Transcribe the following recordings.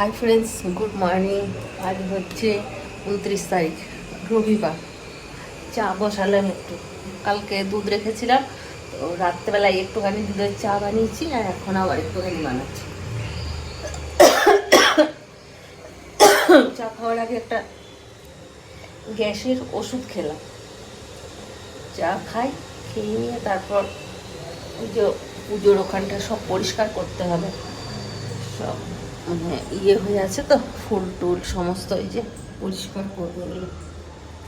Hi friends good morning আজ হচ্ছে উনত্রিশ তারিখ, রবিবার। চা বসালাম একটু। কালকে দুধ রেখেছিলাম, তো রাত্রেবেলায় একটুখানি দুধের চা বানিয়েছি আর এখন আবার একটুখানি বানাচ্ছি। চা খাওয়ার আগে একটা গ্যাসের ওষুধ খেলাম। চা খাই, খেয়ে নিয়ে তারপর পুজো পুজোর ওখানটা সব পরিষ্কার করতে হবে। সব মানে ইয়ে হয়ে আছে তো, ফুল টুল সমস্ত এই যে পরিষ্কার করব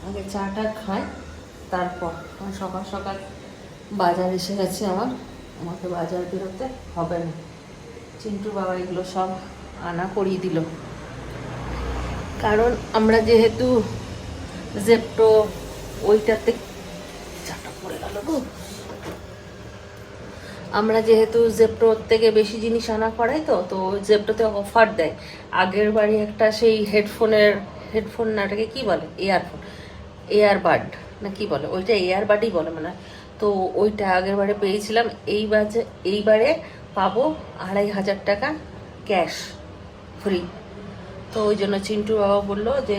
আগে চাটা খাই, তারপর। সকাল সকাল বাজার এসে গেছে আমার। আমাকে বাজার বেরোতে হবে না। চিন্টু বাবা এগুলো সব আনা করিয়ে দিল। কারণ আমরা যেহেতু জেপটো ওইটাতে চাটা পড়ে গেল গো। আমরা যেহেতু জেপ্টোর থেকে বেশি জিনিস আনা করাই তো তো জেপ্টোতে অফার দেয়। আগের বাড়ি একটা সেই হেডফোনের হেডফোন নাটাকে কি বলে? ইয়ারফোন এয়ারবাড না কি বলে? ওইটা এয়ারবাডই বলে মানে। তো ওইটা আগের বারে পেয়েছিলাম। এই বাজে, এইবারে পাবো আড়াই হাজার টাকা ক্যাশ ফ্রি তো ওই জন্য চিন্টু বাবা বলল যে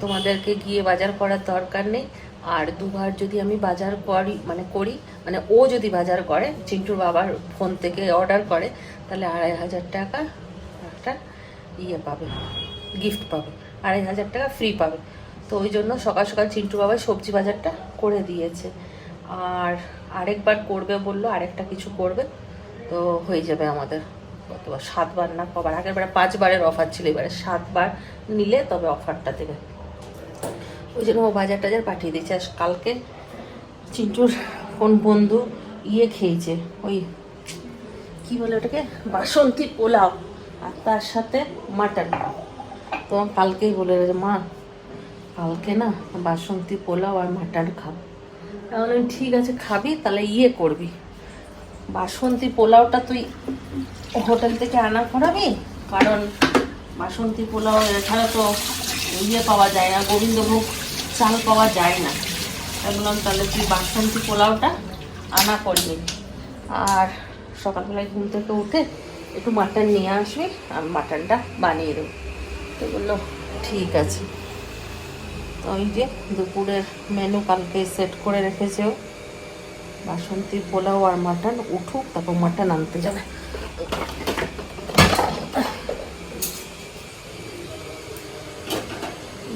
তোমাদেরকে গিয়ে বাজার করার দরকার নেই। আর দুবার যদি আমি বাজার করি মানে করি মানে ও যদি বাজার করে, চিন্টুর বাবার ফোন থেকে অর্ডার করে, তাহলে আড়াই হাজার টাকা একটা ইয়ে পাবে গিফট পাবে, আড়াই হাজার টাকা ফ্রি পাবে। তো ওই জন্য সকাল সকাল চিন্টু বাবা সবজি বাজারটা করে দিয়েছে। আর আরেকবার করবে বলল, আরেকটা কিছু করবে, তো হয়ে যাবে আমাদের। কতবার সাতবার না, কবার আগের বারে পাঁচবারের অফার ছিল, এবারে সাতবার নিলে তবে অফারটা দেবে। ওই জন্য ও বাজার টাজার পাঠিয়ে দিয়েছে। আর কালকে চিন্টুর কোন বন্ধু ইয়ে খেয়েছে ওই কি বলে ওটাকে? বাসন্তী পোলাও আর তার সাথে মাটন। তো কালকেই বলে যে মা কালকে না বাসন্তী পোলাও আর মাটন খাব। বললাম, ঠিক আছে খাবি তাহলে ইয়ে করবি। বাসন্তী পোলাওটা তুই হোটেল থেকে আনা করাবি? কারণ বাসন্তী পোলাও এছাড়া তো ইয়ে পাওয়া যায় না গোবিন্দভোগ চাল পাওয়া যায় না। বললাম তাহলে তুই বাসন্তী পোলাওটা আনা করবি আর সকালবেলায় ঘুম থেকে উঠে একটু মাটন নিয়ে আসবি আমি মাটনটা বানিয়ে দেবো। তো বলল, ঠিক আছে। তো ওই যে দুপুরের মেনু কালকে সেট করে রেখেছে বাসন্তী পোলাও আর মাটন, উঠুক, তারপর মাটন আনতে যাবে।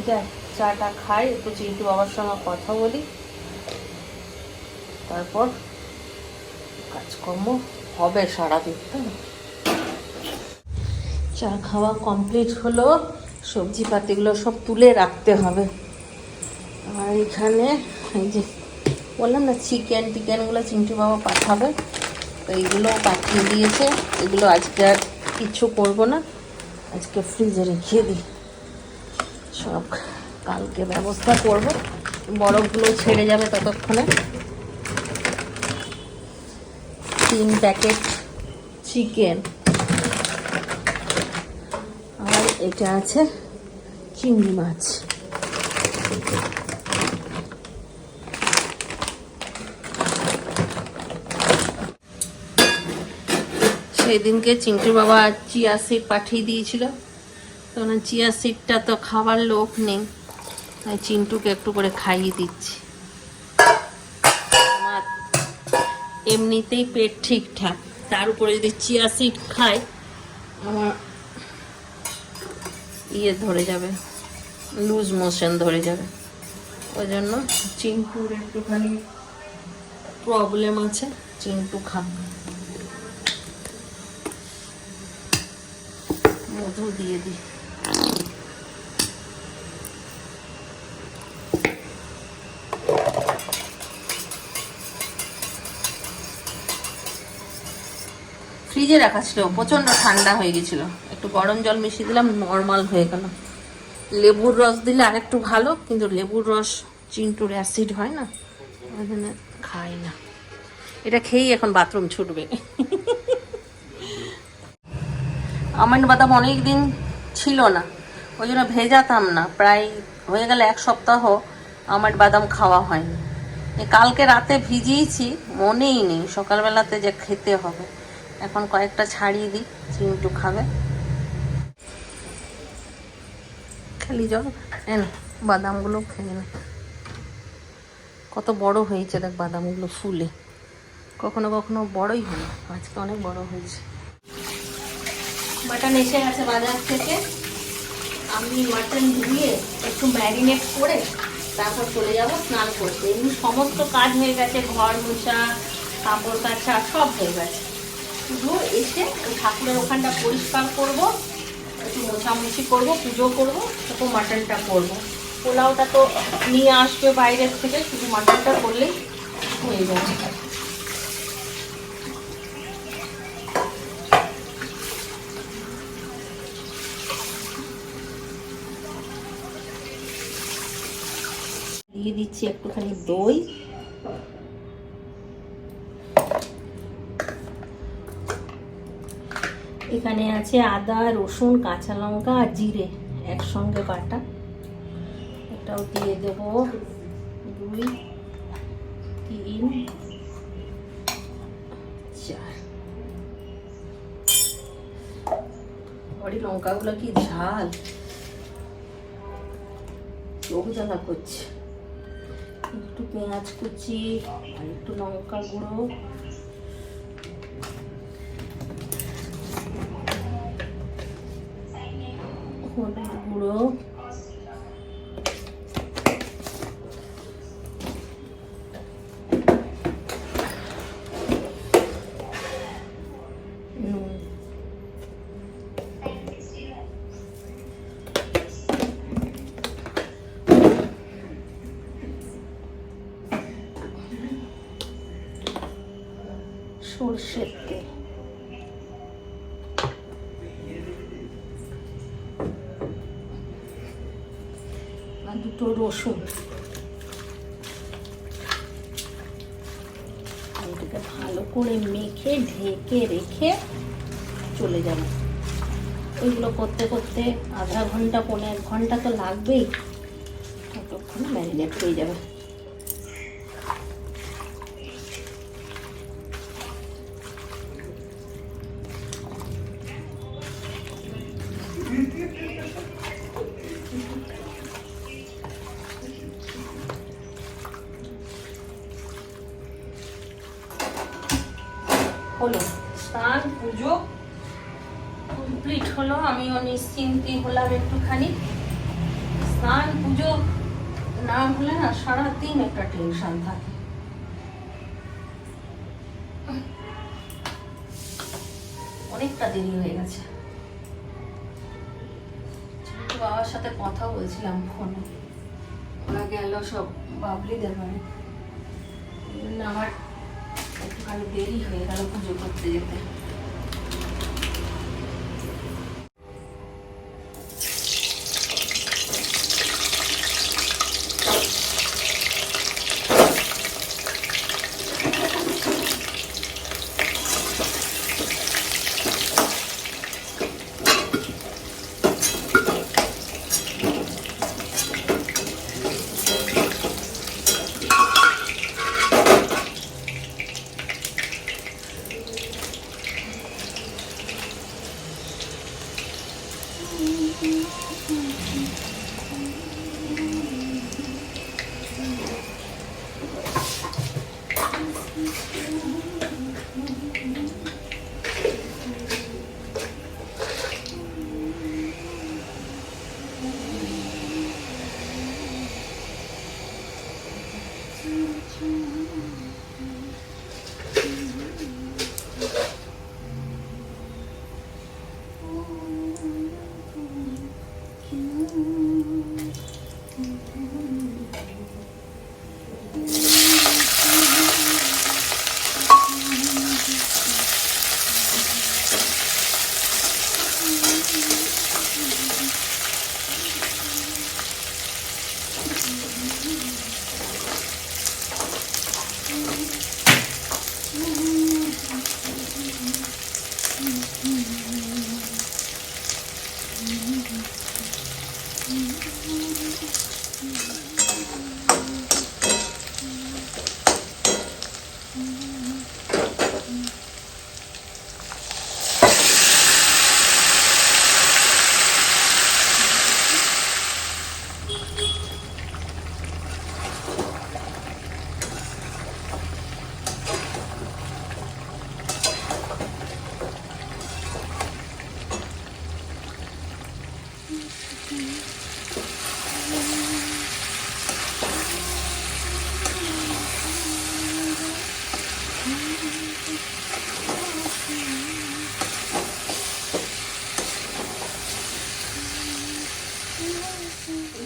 যাই। চাটা খাই, একটু চিন্টু বাবার সঙ্গে কথা বলি। তারপর কাজকর্ম হবে সারাদিন চা খাওয়া কমপ্লিট হলো, সবজি পাতিগুলো সব তুলে রাখতে হবে। আর এখানে এই যে বললাম না, চিকেন টিকেনগুলো চিন্টু বাবা পাঠাবে, তো এইগুলো পাঠিয়ে দিয়েছে। এগুলো আজকে আর কিচ্ছু করব না, আজকে ফ্রিজে রেখে দিই। সব কালকে ব্যবস্থা করব। বরফগুলো ছেড়ে যাবে ততক্ষণে। তিন প্যাকেট চিকেন। আর এটা আছে চিংড়ি মাছ। সেদিনকে চিংটুর বাবা চিয়া সিড পাঠিয়ে দিয়েছিল। তো চিয়া সিডটা তো খাবার লোক নেই। তাই চিন্টুকে একটু করে খাইয়ে দিচ্ছি। আমার এমনিতেই পেট ঠিকঠাক তার উপরে যদি চিয়া সিড খাই আমার ইয়ে ধরে যাবে, লুজ মোশন ধরে যাবে। ওই জন্য চিন্টুর একটুখানি প্রবলেম আছে, চিন্টু খাবে। মধু দিয়ে দিই। ফ্রিজে রাখা ছিল প্রচণ্ড ঠান্ডা হয়ে গেছিল। একটু গরম জল মিশিয়ে দিলাম নর্মাল হয়ে গেল। লেবুর রস দিলে আরেকটু ভালো, কিন্তু লেবুর রস চিন্টুর অ্যাসিড হয় না জন্য খাই না। এটা খেয়েই এখন বাথরুম ছুটবে। আমন্ড বাদাম অনেক দিন ছিল না, ওই জন্য ভেজাতাম না। প্রায় হয়ে গেলে এক সপ্তাহ আমার বাদাম খাওয়া হয়নি। কালকে রাতে ভিজিয়েছি, মনেই নেই, সকালবেলাতে যে খেতে হবে। এখন কয়েকটা ছাড়িয়ে দিই চিন্টু খাবে। খালি জল। এন বাদামগুলো খেয়ে নে। কত বড় হয়েছে, দেখ বাদামগুলো ফুলে। কখনো কখনো বড়ই হয়, আজকে অনেক বড় হয়েছে। মাটন এসে গেছে বাজার থেকে। আমি মাটন ধুয়ে একটু ম্যারিনেট করে তারপর চলে যাব স্নান করতে। এমনি সমস্ত কাজ হয়ে গেছে, ঘর মোছা, কাপড় কাচা সব হয়ে গেছে। শুধু এসে ঠাকুরের ওখানটা পরিষ্কার করব, একটু মোছামুছি করব, পুজো করব, তারপর মাটনটা করব। পোলাওটা তো নিয়ে আসবে বাইরের থেকে, শুধু মাটনটা করলেই হয়ে যাবে। দিয়ে দিচ্ছি একটুখানি দই। এখানে আছে আদা, রসুন, কাঁচা লঙ্কা আর জিরে একসঙ্গে বাটা। এটাও দিয়ে দেব। দুই, তিন, চার। বড়ি লঙ্কাগুলো কি ঝাল? চোখ জ্বালা করছে। একটু পেঁয়াজ কুচি আর একটু লঙ্কা গুঁড়ো। রসুন। এটাকে ভালো করে মেখে, ঢেকে রেখে চলে যাব। ওইগুলো করতে করতে আধা ঘণ্টা, পনেরো এক ঘণ্টা তো লাগবেই। ততক্ষণ ম্যারিনেট হয়ে যাবে। কমপ্লিট হলো আমিও নিশ্চিন্তি হলাম একটুখানি। স্নান, পুজো, না হলে না সারাদিন একটা টেনশন থাকে। অনেকটা দেরি হয়ে গেছে। বাবার সাথে কথা বলছিলাম ফোনে ওরা গেল সব বাবলিদের এই আমার একটুখানি দেরি হয়ে গেল পুজো করতে যেতে।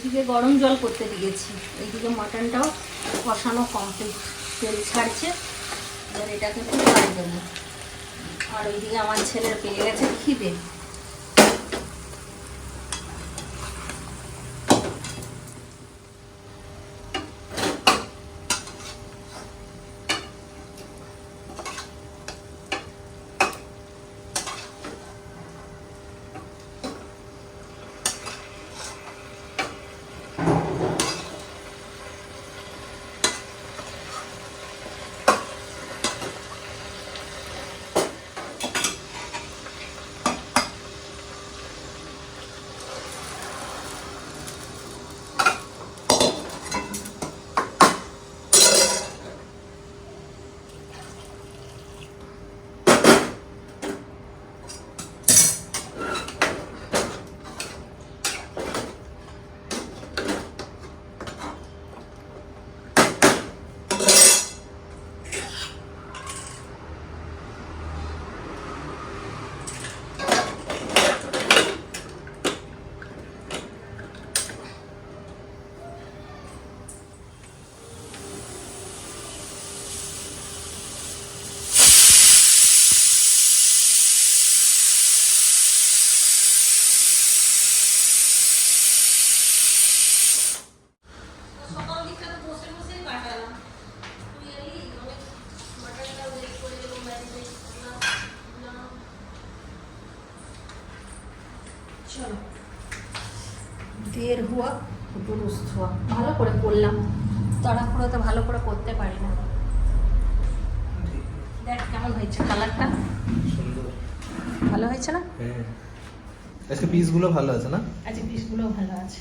এদিকে গরম জল করতে দিয়েছি। এইদিকে মাটনটাও কষানো কমপ্লিট তেল ছাড়ছে, এবার এটাকে খুব দেবো আর ওইদিকে আমার ছেলের পেয়ে গেছে খিদে। হুয়া দুরুস্ত হুয়া ভালো করে করলাম। তাড়াহুড়োতে ভালো করে করতে পারি না। দেখ কেমন হয়েছে কালারটা? ভালো হয়েছে না? হ্যাঁ। আজকে পিসগুলো ভালো আছে না? পিসগুলো ভালো আছে।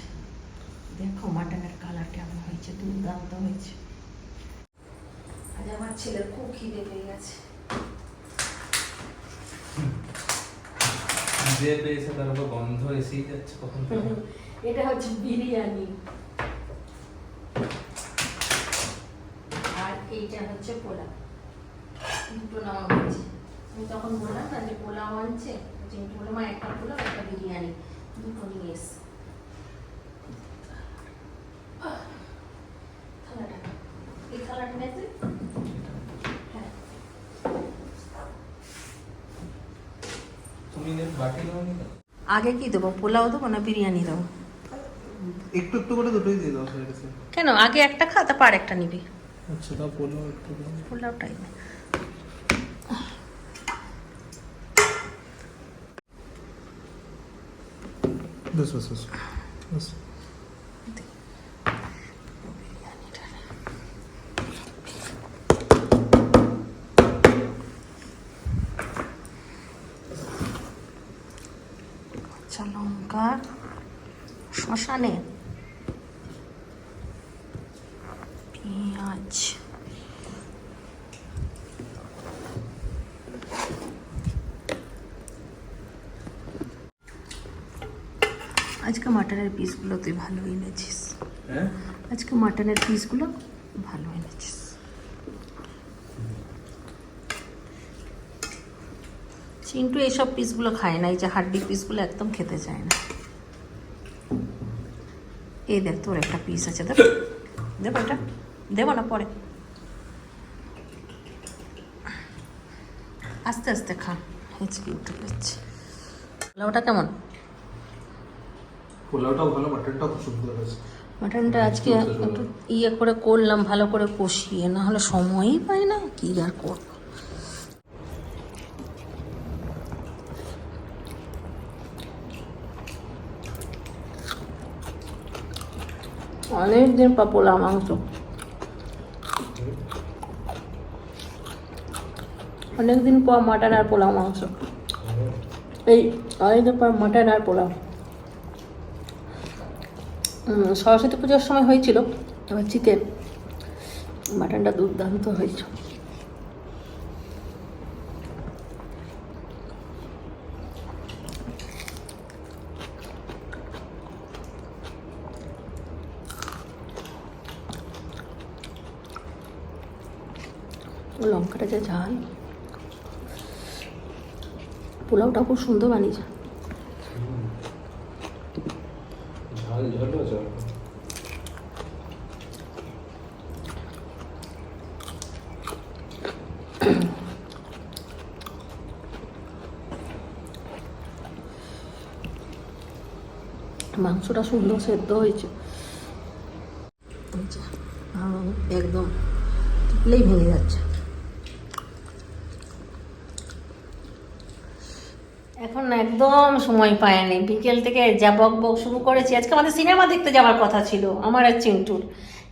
দেখো মাটনের কালার কেমন হয়েছে দুর্দান্ত হয়েছে। আজ আমার ছেলের খুব খিদে পেয়ে গেছে যে পেয়েছে তার উপর গন্ধ এসেই যাচ্ছে কখন। এটা হচ্ছে বিরিয়ানি। আর এইটা হচ্ছে পোলাও। দুটো নেওয়া হয়েছে আমি তখন বললাম না যে পোলাও আনছে যে বললাম "মা, একটা পোলাও একটা বিরিয়ানি। দুটো নিয়ে এসে। থালাটা। এই থালাটা নেতে হ্যাঁ। তুমি নে বাটি নাও নি আগে কি দেবো পোলাও দেবো না বিরিয়ানি দেবো? একটু একটু করে দুটোই দিয়ে দাও গেছে কেন? আগে একটা খা তারপর একটা নিবি। আচ্ছা দাও পোলাও একটু পোলাও টাইম নে। বেশ বেশ বেশ। শ্মশানে পেঁয়াজ। আজকে মাটনের পিসগুলো তুই ভালো এনেছিস। হ্যাঁ? আজকে মাটনের পিসগুলো ভালো এনেছিস। চিন্টু এইসব পিসগুলো খায় না এই যে হাড্ডি পিসগুলো একদম খেতে চায় না। এই দেখ তোর একটা পিস আছে দেখ দেবো এটা দেবো না পরে আস্তে আস্তে খা হেঁচকি উঠে পেয়েছে ওটা কেমন পোলাওটাও ভালো মাটনটাও খুব সুন্দর হয়েছে মাটনটা আজকে একটু ইয়ে করে করলাম ভালো করে কষিয়ে না হলে সময়ই পাই না কি আর করব অনেক দিন পর পোলা মাংস অনেক দিন পর মাটন আর পোলাও মাংস এই অনেকদিন পর মাটন আর পোলাও উম, সরস্বতী পুজোর সময় হয়েছিল এবার চিকেন মাটনটা দুর্দান্ত হয়েছে যা ঝাল পোলাওটা খুব সুন্দর বানিয়েছে। মাংসটা সুন্দর সেদ্ধ হয়েছে। একদম ভেঙে যাচ্ছে এখন না একদম সময় পায়নি। বিকেল থেকে যা বক বক শুরু করেছি। আজকে আমাদের সিনেমা দেখতে যাওয়ার কথা ছিল, আমার আর চিন্টুর।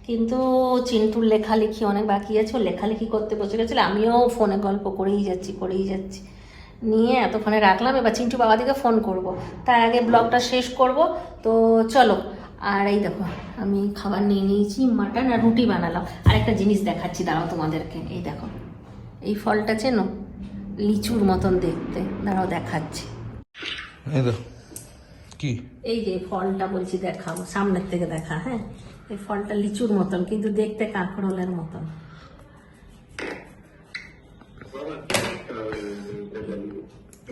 কিন্তু চিন্টুর লেখালেখি অনেক বাকি আছে, ও লেখালেখি করতে বসে গেছিল, আমিও ফোনে গল্প করেই যাচ্ছি করেই যাচ্ছি। নিয়ে এতক্ষণে রাখলাম, এবার চিন্টু বাবাদিকে ফোন করব। তার আগে ব্লগটা শেষ করব। তো চলো, আর এই দেখো, আমি খাবার নিয়ে নিয়েছি, মাটন আর রুটি বানালাম। আর একটা জিনিস দেখাচ্ছি, দাঁড়াও তোমাদেরকে, এই দেখো। এই ফলটা চেনো? লিচুর মতন দেখতে, দাঁড়াও দেখাচ্ছি। এই তো কি? এই যে ফলটা বলছি সামনের থেকে দেখা হ্যাঁ? এই ফলটা লিচুর মতন কিন্তু দেখতে মতন।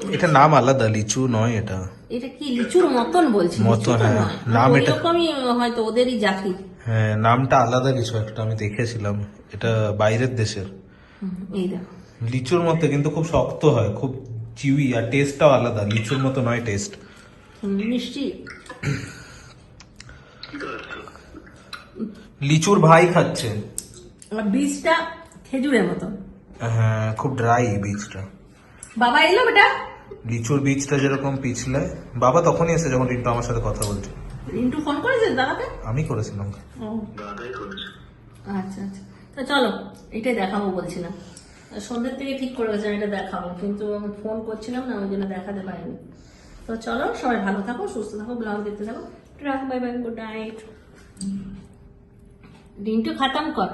এটা নাম আলাদা লিচু নয় এটা। এটা কি লিচুর মতন বলছি? মতন, হ্যাঁ। নাম এটা- হয়তো ওদেরই জাতি। হ্যাঁ নামটা আলাদা কিছু একটা আমি দেখেছিলাম। এটা বাইরের দেশের। এই দেখো। লিচুর মতো কিন্তু খুব শক্ত হয় খুব চিউই আর টেস্টটাও আলাদা লিচুর মতো নয় টেস্ট মিষ্টি। লিচুর ভাই খাচ্ছে। বীজটা খেজুরের মতন হ্যাঁ খুব ড্রাই বীজটা। বাবা এলো বেটা? লিচুর বীজটা যেরকম পিছলে বাবা তখনই এসে যখন রিন্টু আমার সাথে কথা বলছে। রিন্টু ফোন করেছে দাদাকে? আমি করেছিলাম। ও। আচ্ছা আচ্ছা। তো চলো এটাই দেখাবো বলছিলাম। সন্ধ্যের থেকে ঠিক করে গেছে এটা দেখাবো। কিন্তু আমি ফোন করছিলাম না, ওই জন্য দেখাতে পারিনি। তো চলো, সবাই ভালো থাকো, সুস্থ থাকো ব্লগ দেখতে থাকো। রাখ বাই বাই গুড নাইট ডিমটা খাতাম কর।